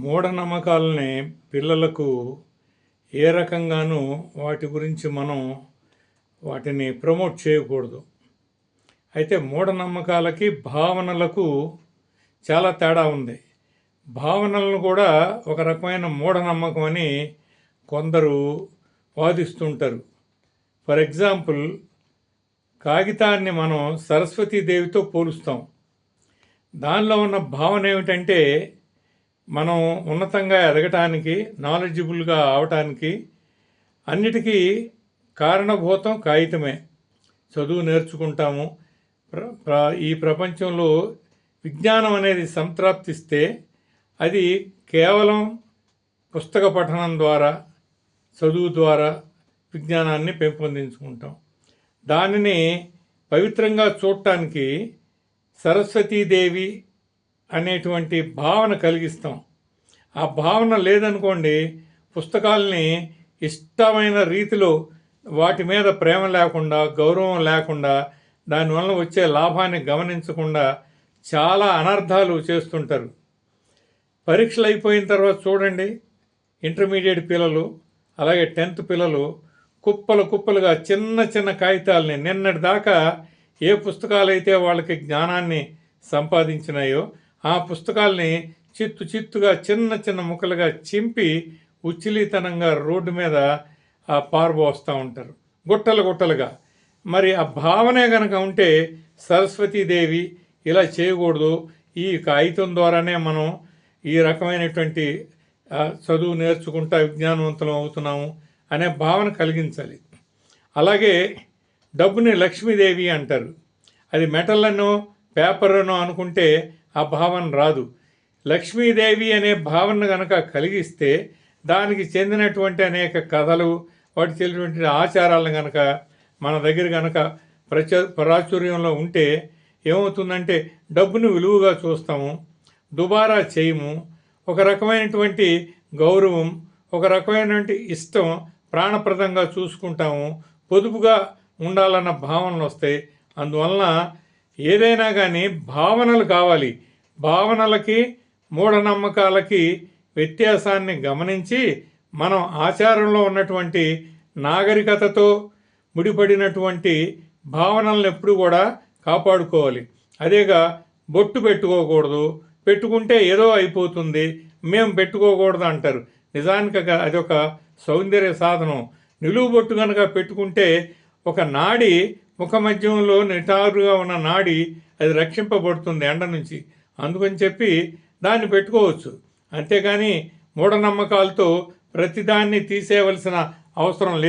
మూఢనమ్మకాలని పిల్లలకు ఏ రకంగానూ వాటి గురించి మనం వాటిని ప్రమోట్ చేయకూడదు. అయితే మూఢనమ్మకాలకి భావనలకు చాలా తేడా ఉంది. భావనలను కూడా ఒక రకమైన మూఢనమ్మకం అని కొందరు వాదిస్తుంటారు. ఫర్ ఎగ్జాంపుల్ కాగితాన్ని మనం సరస్వతీదేవితో పోలుస్తాం. దానిలో ఉన్న భావన ఏమిటంటే మనం ఉన్నతంగా ఎదగటానికి నాలెడ్జిబుల్గా అవటానికి అన్నిటికీ కారణభూతం కాగితమే. చదువు నేర్చుకుంటాము. ప్ర ప్ర- ఈ ప్రపంచంలో విజ్ఞానం అనేది సంతృప్తిస్తే అది కేవలం పుస్తక పఠనం ద్వారా చదువు ద్వారా విజ్ఞానాన్ని పెంపొందించుకుంటాం. దానిని పవిత్రంగా చూడటానికి సరస్వతీదేవి అనేటువంటి భావన కలిగిస్తాం. ఆ భావన లేదనుకోండి పుస్తకాలని ఇష్టమైన రీతిలో వాటి మీద ప్రేమ లేకుండా గౌరవం లేకుండా దానివల్ల వచ్చే లాభాన్ని గమనించకుండా చాలా అనర్థాలు చేస్తుంటారు. పరీక్షలు అయిపోయిన తర్వాత చూడండి ఇంటర్మీడియట్ పిల్లలు అలాగే టెన్త్ పిల్లలు కుప్పలు కుప్పలుగా చిన్న చిన్న కాగితాలని నిన్నటి దాకా ఏ పుస్తకాలైతే వాళ్ళకి జ్ఞానాన్ని సంపాదించినాయో ఆ పుస్తకాల్ని చిత్తు చిత్తుగా చిన్న చిన్న ముక్కలుగా చింపి ఉచ్చిలీతనంగా రోడ్డు మీద ఆ పారబోస్తూ ఉంటారు. గుట్టలు గుట్టలుగా. మరి ఆ భావనే కనుక ఉంటే సరస్వతీదేవి ఇలా చేయకూడదు. ఈ కాగితం ద్వారానే మనం ఈ రకమైనటువంటి చదువు నేర్చుకుంటా విజ్ఞానవంతులం అవుతున్నాము అనే భావన కలిగించాలి. అలాగే డబ్బుని లక్ష్మీదేవి అంటారు. అది మెటల్లనో పేపర్నో అనుకుంటే ఆ భావన రాదు. లక్ష్మీదేవి అనే భావన గనక కలిగిస్తే దానికి చెందినటువంటి అనేక కథలు వాటి చెందినటువంటి ఆచారాలను గనక మన దగ్గర గనక ప్రచ ప్రాచుర్యంలో ఉంటే ఏమవుతుందంటే డబ్బును విలువగా చూస్తాము దుబారా చేయము ఒక రకమైనటువంటి గౌరవం ఒక రకమైనటువంటి ఇష్టం ప్రాణప్రదంగా చూసుకుంటాము పొదుపుగా ఉండాలన్న భావనలు వస్తాయి. అందువలన ఏదైనా కానీ భావనలు కావాలి. భావనలకి మూఢనమ్మకాలకి వ్యత్యాసాన్ని గమనించి మనం ఆచారంలో ఉన్నటువంటి నాగరికతతో ముడిపడినటువంటి భావనలను ఎప్పుడు కూడా కాపాడుకోవాలి. అదేగా బొట్టు పెట్టుకోకూడదు. పెట్టుకుంటే ఏదో అయిపోతుంది. మేము పెట్టుకోకూడదు అంటారు. నిజానికి అదొక సౌందర్య సాధనం. నిలువు బొట్టు కనుక పెట్టుకుంటే ఒక నాడి ముఖ మధ్యంలో నిటారుగా ఉన్న నాడి అది రక్షింపబడుతుంది ఎండ నుంచి. అందుకని చెప్పి దాన్ని పెట్టుకోవచ్చు. అంతేగాని మూఢనమ్మకాలతో ప్రతిదాన్ని తీసేయవలసిన అవసరం లేదు.